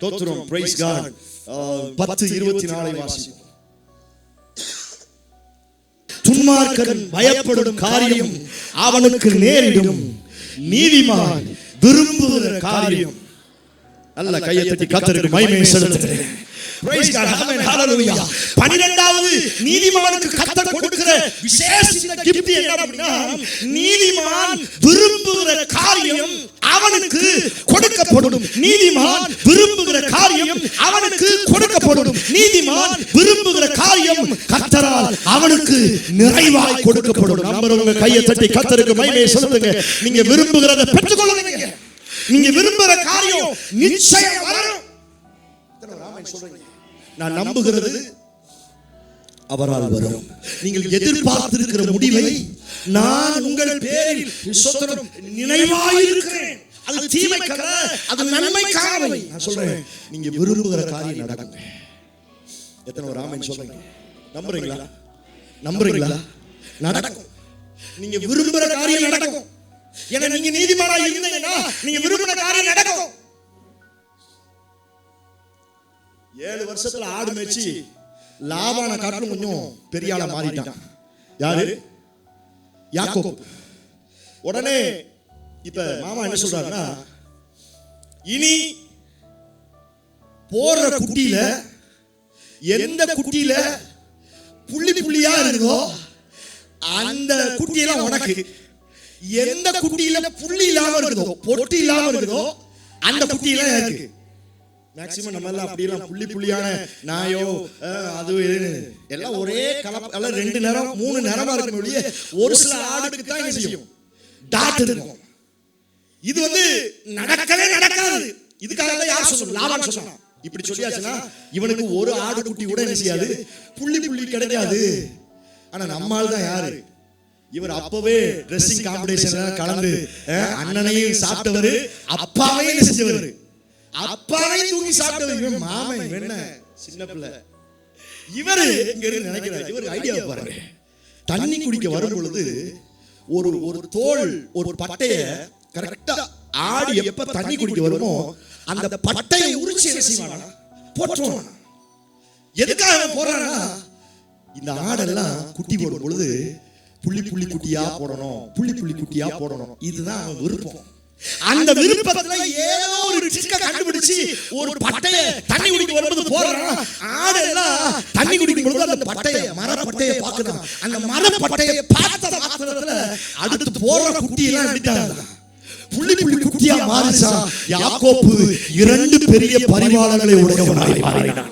தோத்துறோம் price God பத்து இருபத்தி நாலை வாசி துன்மார்க்கன் பயப்படும் காரியம் அவனுக்கு நேரிடும். நீதிமான் விரும்புகிற காரியம். நல்ல கையை தட்டி கத்தருக்கு மகிமை செலுத்துகிறேன். பன்னிரெண்டாவது நீதிமானுக்கு கத்தர் இருக்கிற விசேஷித்த கிப்தி என்ன அப்படின்னா நீதிமான் விரும்புகிற காரியம் அவனுக்கு கொடுக்கப்படும். நீதிமான் விரும்புகிற காரியம் அவனுக்கு கொடுக்கப்படும். நீதிமான் விரும்புகிற காரியம் கத்தரால் அவனுக்கு நிறைவாய் கொடுக்கப்படும். நம்பர் உங்க கையை தட்டி கத்தருக்கு மகிமையை சொல்லுங்க நீங்க விரும்புகிறத பெற்றுக்கொள்ளுங்க. நீங்க விரும்புகிற காரியம் நிச்சயம் வரும். நான் நம்புகிறது அவரால் வரும். நீங்கள் எதிர்பார்த்திருக்கிற முடிவை நான் உங்கள் பேரில் சொத்தனம் நினைவாயிருக்கிறேன். அது தீமைக்கல்ல அது நன்மைக்காகவே. நான் சொல்றேன். நீங்க விரும்புகிற காரியம் நடக்கும். எத்தனை ஒரு ஆமென் சொல்றீங்க? நம்புறீங்களா? நம்புறீங்களா? நடக்கும். நீங்க விரும்புகிற காரியம் நடக்கும். ஏன்னா நீங்க நீதிமானா இருந்தீங்கன்னா நீங்க விரும்புகிற காரியம் நடக்கும். ஏழு வருஷத்துல ஆடு மேய்ச்சி லாபான காட்டிலும் கொஞ்சம் பெரிய ஆளா மாறிட்டான். யாரு? யாக்கோப். உடனே இப்ப மாமா என்ன சொல்றாருன்னா இனி போடுற குட்டியில எந்த குட்டியில புள்ளி புள்ளியா இருக்குதோ அந்த குட்டியெல்லாம் உனக்கு. எந்த குட்டியில புள்ளி இல்லாம இருக்குதோ பொட்டு இல்லாம இருக்குதோ அந்த குட்டியெல்லாம் இருக்கு. மேக்சிமம் நம்ம எல்லாம் அப்படியெல்லாம் புள்ளி புள்ளியான நாயோ அது எல்லாம் ஒரே கலப்பு எல்லாம் ரெண்டு நிறம் மூணு நிறமா இருக்கும் ஒழிய ஒரு சில ஆடுக்கு தான் செய்யும்? டாட் இருக்கும். இது வந்து நடக்கவே நடக்காது. இதுக்காக தான் யார் சொல்லணும்? லாபான் சொன்னான் இப்படி சொல்லியாச்சுன்னா இவனுக்கு ஒரு ஆடு குட்டி கூட என்ன செய்யாது? புள்ளி புள்ளி கிடைக்காது. ஆனா நம்மால் தான் யாரு? இவர் அப்பவே ட்ரெஸ்ஸிங் காம்படிஷன்ல கலந்து அண்ணனையும் சாப்பிட்டவர் அப்பாவே என்ன செஞ்சவர்? அப்பாவை தூக்கி சாப்பிட்டவர் இவன் மாமன் என்ன? சின்ன பிள்ளை. இவரு இங்க இருந்து நினைக்கிறார்? இவருக்கு ஐடியா பாருங்க. தண்ணி குடிக்க வரும் பொழுது ஒரு ஒரு தோல் ஒரு பட்டைய கரெக்டா ஆடு எப்ப தண்ணி குடிக்க வருமோ அந்த பட்டையை உரிச்சு என்ன செய்வானா? போட்டுருவான் எதுக்காக போறானா இந்த ஆடெல்லாம் குட்டி போடும் பொழுது புள்ளி புள்ளி குட்டியா போடணும். புள்ளி புள்ளி குட்டியா போடணும். இதுதான் அவன் விருப்பம். அந்த விருப்பத்துல ஏதோ ஒரு ட்ரிக்க கண்டுபிடிச்சு ஒரு பட்டைய தண்ணி குடிக்க வரும்போது போறான். ஆடெல்லாம் தண்ணி குடிக்கும் பொழுது அந்த பட்டைய மர பட்டைய அந்த மர பட்டைய பார்த்த மாத்திரத்துல அடுத்து போற குட்டி எல்லாம் விட்டாங்க புள்ளி புள்ளி குட்டியா மாறிச்சா? யாக்கோப்பு இரண்டு பெரிய பரிவாளங்களை உடையவனாய் மாறினான்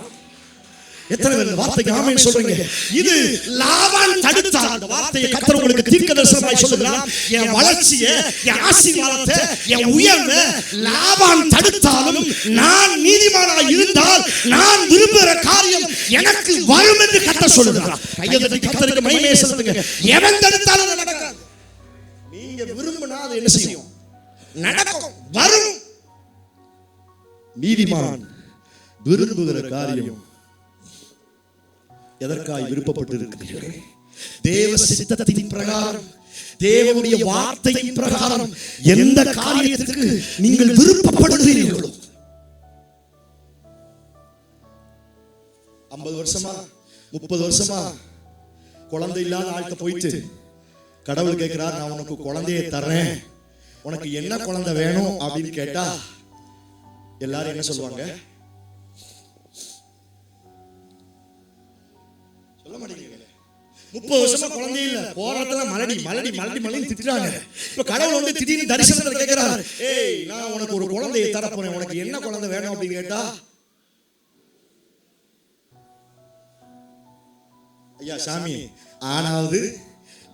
எத்தனை பேர் வார்த்தைக்கு ஆமென் சொல்றீங்க? இது லாபான் தடுத்தார் அந்த வார்த்தையை கர்த்தர் உங்களுக்கு தீர்க்கதரிசனமாய் சொல்லுகிறார். என் வளர்ச்சியை என் ஆசீர்வாதத்தை என் உயர்வை லாபான் தடுத்தாலும் நான் நீதிமானாய் இருந்தால் நான் விரும்புகிற காரியம் எனக்கு வரும் என்று கர்த்தர் சொல்லுகிறார். கையை தட்டி கர்த்தருக்கு மகிமையை செலுத்துங்க. எவன் தடுத்தாலும் நடக்காது. நீங்க விரும்பினா அது என்ன செய்யும்? நடக்கும். வரும். நீதிமான். விரும்புகிற காரியம். எதற்காய் விருப்பப்பட்டு இருக்கிறீர்கள் தேவ சித்தத்தின் பிரகாரம் தேவனுடைய வார்த்தையின் பிரகாரம் எந்த காரியத்திற்கு நீங்கள் விருப்பப்படுகிறீர்களோ? ஐம்பது வருஷமா? முப்பது வருஷமா? குழந்தை இல்லாத ஆள்கிட்ட போயிட்டு கடவுள் கேட்கிறார் நான் உனக்கு குழந்தையை தர்றேன். உனக்கு என்ன குழந்தை வேணும்? அப்படின்னு கேட்டா எல்லாரும் என்ன சொல்லுவாங்க? சொல்ல மாட்டேங்கிறீங்களே முப்பது வருஷமா குழந்தை இல்ல. போராட்டத்துல மலடி மலடி மலடி மலடி திட்டுறாங்க. இப்ப கடவுள் வந்து திடீர்னு தரிசனத்துல கேட்கிறார் ஏய் நான் உனக்கு ஒரு குழந்தையை தர போறேன். உனக்கு என்ன குழந்தை வேணும்? அப்படின்னு கேட்டா ஐயா சாமி ஆனாவது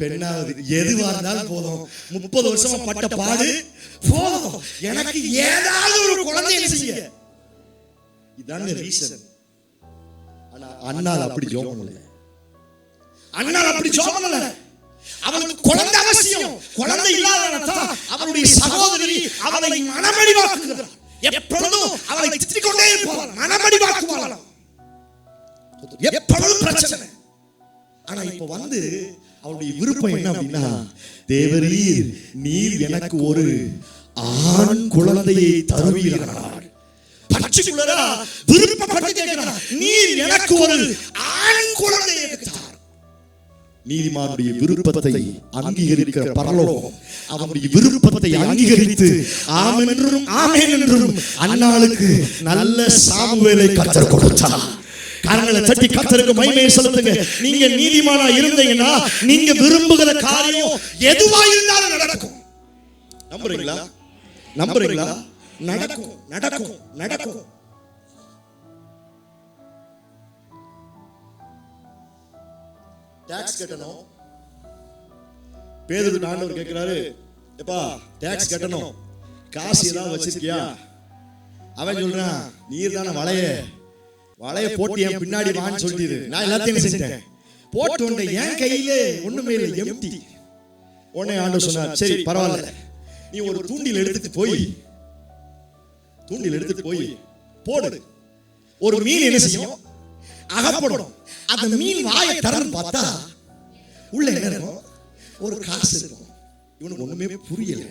பெண்ணாவது எதுவா இருந்தாலும் போதும். முப்பது வருஷமா பட்ட பாடு போதும். எனக்கு ஏதாவது ஒரு குழந்தை செய்ய. இதாங்க ரீசன் ஆனா அண்ணால் அப்படி ஜோகம் இல்லை அண்ணால் அப்படி ஜோம் இல்லை அவனுக்கு குழந்தை அவசியம். குழந்தை இல்லாததான் அவனுடைய சகோதரி அவனை மனமடிவாக்குகிறார் எப்பொழுதும் அவளை திட்டிக் கொண்டே இருப்பாள் மனமடிவாக்குவாள் எப்பொழுதும் பிரச்சனை. ஆனா இப்ப வந்து அவருடைய விருப்பம் என்ன அப்படின்னா தேவரீர் நீர் எனக்கு ஒரு ஆண் குழந்தையை தருவீர்கள் பர்டிகுலரா விருப்பப்பட்டு கேட்கிறான் நீர் எனக்கு ஒரு ஆண் குழந்தையை நீதிமானுடைய விருப்பத்தை அங்கீகரிக்கிற பரலோகம் அவனுடைய விருப்பத்தை அங்கீகரித்து ஆமென் என்றும் ஆமென் என்றும் அன்னாளுக்கு நல்ல சாமுவேலை கத்தர் கொடுத்தார். கரங்களை தட்டி கத்தருக்கு மகிமையை செலுத்துங்க. நீங்க நீதிமானா இருந்தீங்கன்னா நீங்க விரும்புகிற காரியம் எதுவா இருந்தாலும் நடக்கும். நம்புறீங்களா? நம்புறீங்களா? நடக்கும். நடக்கும். நடக்கும். டாக்ஸ் கட்டணும். பேதருக்கு ஆண்டவர் கேட்கிறாரு எப்பா டாக்ஸ் கட்டணும். காசு ஏதாவது வச்சிருக்கியா? அவன் சொல்றான் நீர் தானே வளைய வளைய போட்டு என் பின்னாடி வான்னு சொல்லிடு. நான் எல்லாத்தையும் செஞ்சேன் போட்டு உன்னை என் கையில ஒண்ணுமே இல்லை எம்டி உடனே ஆண்டவர் சொன்னார். சரி பரவாயில்ல. நீ ஒரு தூண்டில் எடுத்துட்டு போய். தூண்டில் எடுத்துட்டு போய். போடு. ஒரு மீன் என்ன செய்யும்? அகப்படும். அந்த மீன் வாயை திறந்து பார்த்தா உள்ள என்ன இருக்கும்? ஒரு காசு இருக்கும். இவனுக்கு ஒண்ணுமே புரியல.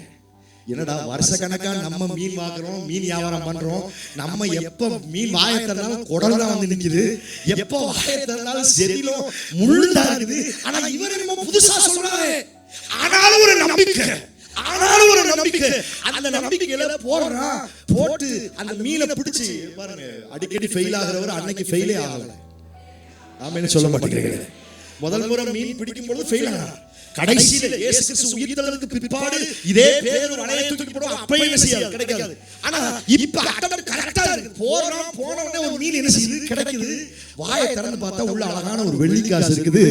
என்னடா வருஷ கணக்கா நம்ம மீன் வாங்குறோம் மீன் வியாபாரம் பண்றோம். நம்ம எப்ப மீன் வாயை திறந்தாலும் குடல் தான் வந்து நிக்குது. எப்ப வாயை திறந்தாலும் செதிலும் முள்ளுதான் இருக்குது. ஆனா இவர் என்னமோ புதுசா சொல்றாரு. ஆனாலும் ஒரு நம்பிக்கை. ஆனாலும் ஒரு நம்பிக்கை. அந்த நம்பிக்கையில போடுறான். போட்டு அந்த மீனை பிடிச்சு பாருங்க அடிக்கடி ஃபெயில் ஆகிறவர் அன்னைக்கு ஃபெயிலே ஆகல. ஆமென்னு சொல்ல மாட்டேங்கிறீங்க முதல் முறை மீன் பிடிக்கும் பொழுது ஃபெயில் ஆனார். கடைசியில இயேசு கிறிஸ்து உயிர்த்தெழுந்ததுக்கு பிற்பாடு இதே பேர் வலையை தூக்கி போடுவோம் அப்பயும் என்ன செய்யாது? கிடைக்காது. ஆனா இப்ப அட்டவர் கரெக்டா இருக்கு. போறோம் போன உடனே ஒரு மீன் என்ன செய்யுது? கிடைக்குது. வாயை திறந்து பார்த்தா உள்ள அழகான ஒரு வெள்ளிக்காசு இருக்குது.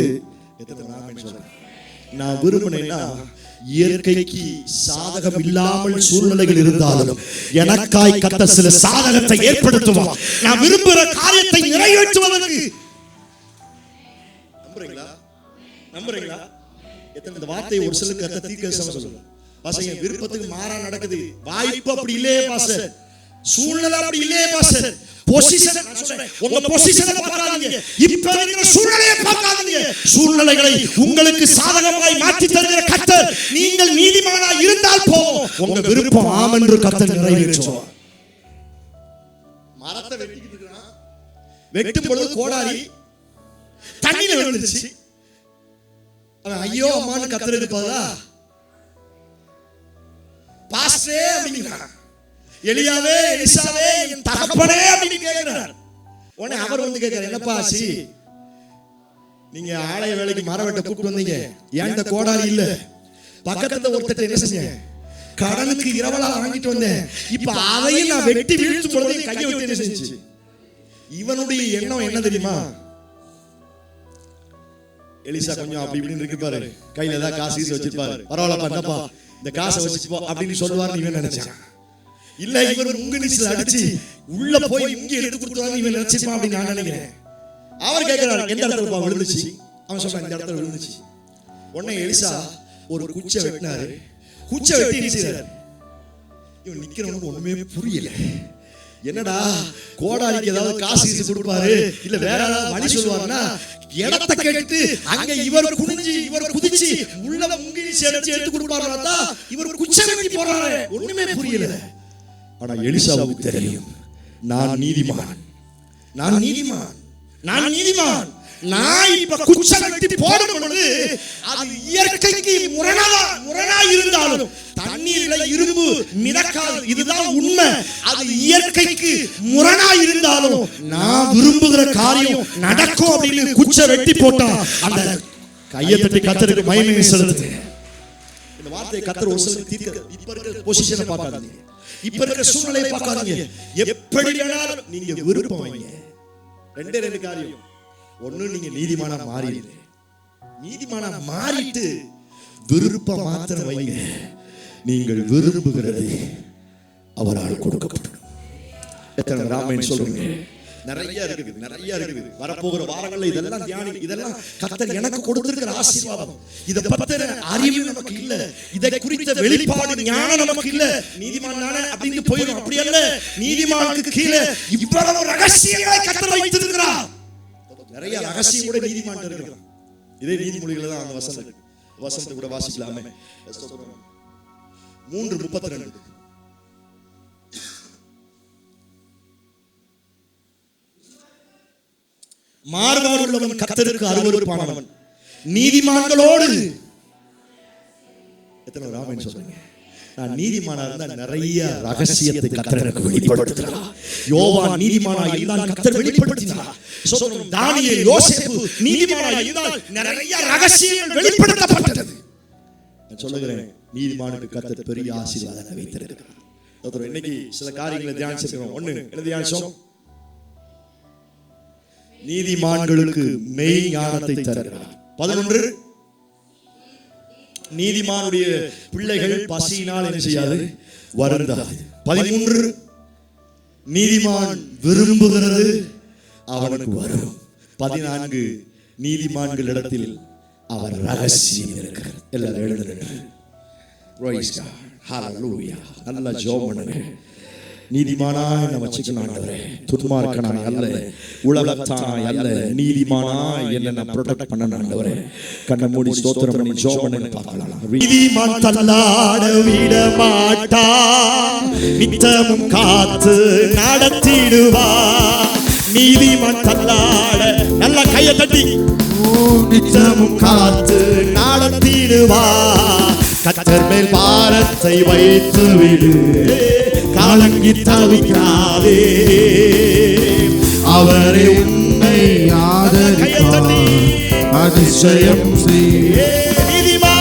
நான் விரும்பினேன்னா இயற்கைக்கு சாதகம் இல்லாமல் சூழ்நிலைகள் இருந்தாலும் எனக்காய் கத்த சில சாதகத்தை ஏற்படுத்துவான் நான் விரும்புகிற காரியத்தை நிறைவேற்றுவதற்கு நம்புறீங்களா? நம்புறீங்களா? எத்தனை இந்த வார்த்தை ஒரு சிலருக்கு கத்த தீர்க்க சொல்லுங்க. பசங்க விருப்பத்துக்கு மாறா நடக்குது. வாய்ப்பு அப்படி இல்லையே பாஸ்டர் சூழ்நிலை அப்படி இல்லையே பாஸ்டர் பொசிஷன் உங்க பொசிஷனை பார்க்காதீங்க. இப்ப இருக்கிற சூழ்நிலையை பார்க்காதீங்க. சூழ்நிலைகளை உங்களுக்கு சாதகமாய் மாற்றி தருகிற கர்த்தர் நீங்கள் நீதிமானா இருந்தால் போதும். உங்க விருப்பம் ஆம் என்று கர்த்தர் நிறைவேற்றுவார். மரத்தை வெட்டிக்கிட்டு இருக்கிறான். வெட்டும் பொழுது கோடாரி தண்ணியில விழுந்துச்சு அவன் ஐயோ அம்மான்னு கத்தர் இருப்பதா பாஸ்டே அப்படிங்கிறான் எலியாவே எலிசாவே என் தகப்பனே அப்படின்னு கேட்கிறார் உடனே அவர் வந்து கேட்கிறார் என்னப்பா ஆச்சு? நீங்க ஆலய வேலைக்கு மரம் வெட்ட கூப்பிட்டு வந்தீங்க. ஏன்ட்ட கோடாரி இல்ல? பக்கத்துல ஒருத்தர் என்ன செஞ்சேன் கடனுக்கு இரவலா வாங்கிட்டு வந்தேன் இப்ப அதையும் நான் வெட்டி வீழ்த்தும் பொழுது கையை விட்டு என்ன செஞ்சு? இவனுடைய எண்ணம் என்ன தெரியுமா? எலிசா கொஞ்சம் அப்படி இப்படின்னு இருக்கு பாரு. கையில ஏதாவது காசு கீசு வச்சிருப்பாரு. பரவாயில்லப்பா என்னப்பா இந்த காசை வச்சுப்போ அப்படின்னு சொல்லுவாரு. இவன் நினைச்சான். இல்ல இவர் உங்க நீச்சல் அடிச்சு உள்ள போய் இங்க எடுத்து கொடுத்துருவாங்க இவன் நினைச்சிருப்பான் அப்படின்னு நான் நினைக்கிறேன். அவர் கேட்கிறாரு எந்த இடத்துல விழுந்துச்சு? அவன் சொல்றான் இந்த இடத்துல விழுந்துச்சு. உடனே எலிசா ஒரு குச்சை வெட்டினாரு. குச்சை வெட்டி செய்றாரு? இவன் நிக்கிறவனுக்கு ஒண்ணுமே புரியல. என்னடா கோடாரிக்கு ஏதாவது காசு கீசு கொடுப்பாரு? இல்ல வேற ஏதாவது வழி சொல்லுவாருன்னா இடத்தை கேட்டு அங்க இவர் குனிஞ்சு இவர் குதிச்சு உள்ள முங்கிரி சேர்த்து எடுத்து கொடுப்பாரு இவர் குச்சை வெட்டி போறாரு ஒண்ணுமே புரியல. ஆனா எலிசாவுக்கு தெரியும். நான் நீதிமான். நான் நீதிமான். நான் நீதிமான். நான் இப்ப குச்சை வெட்டி போடும் பொழுது அது இயற்கைக்கு முரணா முரணா இருந்தாலும் தண்ணீர்ல இரும்பு மிதக்காது. இதுதான் உண்மை. அது இயற்கைக்கு முரணா இருந்தாலும் நான் விரும்புகிற காரியம் நடக்கும் அப்படின்னு குச்சை வெட்டி போட்டா அந்த கையை தட்டி கத்தருக்கு மகிமையை செலுத்து இந்த வார்த்தையை கத்தர் ஒரு சில தீர்க்க இப்ப இருக்கிற பொசிஷனை பார்க்காதீங்க. இப்ப இருக்கிற சூழ்நிலையை பார்க்காதீங்க. எப்படி வேணாலும் நீங்க விருப்பம் வைங்க. ரெண்டே ரெண்டு காரியம். ஒண்ணு நீங்க நீதிமானா மாறிடுங்க நீதிமானா மாறிட்டு விருப்பம் மாத்திரம் வைங்க. நீங்கள் விரும்புகிறது அவரால் கொடுக்கப்படும். எத்தனை ராமன் சொல்லுங்க நிறைய இருக்குது நிறைய இருக்குது. வரப்போகிற வாரங்கள்ல இதெல்லாம் தியானி இதெல்லாம் கர்த்தர் எனக்கு கொடுத்திருக்கிற ஆசீர்வாதம். இத பத்தின அறிவு நமக்கு இல்ல. இதை குறித்த வெளிப்பாடு ஞானம் நமக்கு இல்ல. நீதிமான் அப்படின்னு போயிடும். அப்படி அல்ல நீதிமானுக்கு கீழே இவ்வளவு ரகசியங்களை கர்த்தர் வைத்திருக்கிறார். நிறைய ரகசியம் கூட நீதிமான் இருக்கிறான் இதே நீதிமொழிகளை தான் அந்த வசனம் இருக்கு வசனத்தை கூட வாசிக்கலாமே. மூன்று முப்பத்தி ரெண்டு மாறுபாடு உள்ளவன் கத்தருக்கு அருவருப்பானவன். நீதிமான்களோடு. எத்தனை ராமன் சொல்றீங்க? நான் நீதிமானா இருந்தா நிறைய ரகசியத்தை கத்தர் எனக்கு வெளிப்படுத்துகிறார் யோவான் நீதிமானா இருந்தால் கத்தர் வெளிப்படுத்தினார். சோதரம் தானியேல் யோசேப்பு நீதிமானா இருந்தால் நிறைய ரகசியங்கள் வெளிப்படுத்தப்பட்டது. நான் சொல்லுகிறேன் நீதிமானுக்கு கத்தர் பெரிய ஆசீர்வாதத்தை வைத்திருக்கிறார். சோதரம் இன்னைக்கு சில காரியங்களை தியானிச்சிருக்கிறோம். ஒண்ணு என்ன தியானிச்சோம்? நீதிமான்களுக்கு மெய் ஞானத்தை தருகிறார். பதினொன்று நீதிமானுடைய பிள்ளைகள் பசியினால் என்ன செய்யாது? வருந்தாது. பதிமூன்று நீதிமான் விரும்புகிறது அவனுக்கு வரும். பதினான்கு நீதிமான்களிடத்தில் அவர் ரகசியம் இருக்கிறார். எல்லாரும். Hallelujah. நல்லா ஜோம் பண்ணுங்க நீதிமானாய் நான் வச்சுக்கணும் ஆண்டவரே துன்மார்க்கனாய் அல்ல உலகத்தாய் அல்ல. நீதிமானாய் என்ன நான் ப்ரொடெக்ட் பண்ணணும் ஆண்டவரே. கண்ணை மூடி ஸ்தோத்திரம் பண்ணி ஜோம் பண்ணுங்க பார்க்கலாம். நீதிமான் தள்ளாட விட மாட்டா. நித்தமும் காத்து நடத்திடுவா. நீதிமான் தள்ளாட நல்ல கையை தட்டி. நித்தமும் காத்து நடத்திடுவா. கத்தர் மேல் பாரத்தை வைத்து விடு. காலங்கி தவிக்காதே அவரே உன்னை தட்டி அதிசயம் செய் ஏ நீதிமா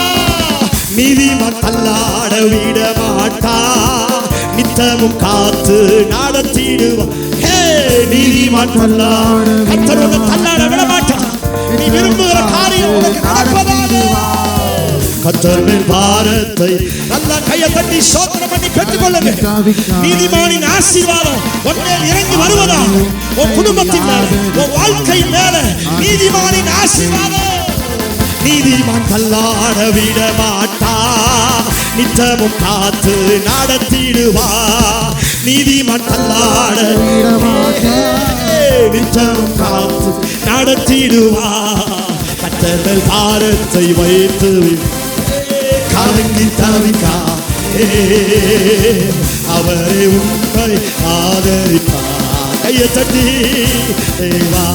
நீதிமா தள்ளாட விட மாட்டா. நித்தமும் காத்து நடத்திடுவா. ஹே நீதிமா தள்ளாட தள்ளாட விட மாட்டா. நீ விரும்புகிற காரியம் உனக்கு நடப்பதாக கத்தரின் பாரத்தை நல்லா கையை தட்டி சோதனம் பண்ணி பெற்றுக்கொள்ளுங்க நீதிமானின் ஆசீர்வாதம் உன்மேல் இறங்கி வருவதாக உன் குடும்பத்தின் மேல உன் வாழ்க்கை மேல நீதிமானின் ஆசீர்வாதம். நீதிமான் தள்ளாட விட மாட்டா. நித்தமும் காத்து நடத்திடுவா. நீதிமான் தள்ளாட நித்தமும் காத்து நடத்திடுவா. கத்தர்கள் பாரத்தை வைத்து கலங்கி தவிக்கா அவரை உங்களை ஆதரிப்பார். கையை தட்டி தேவா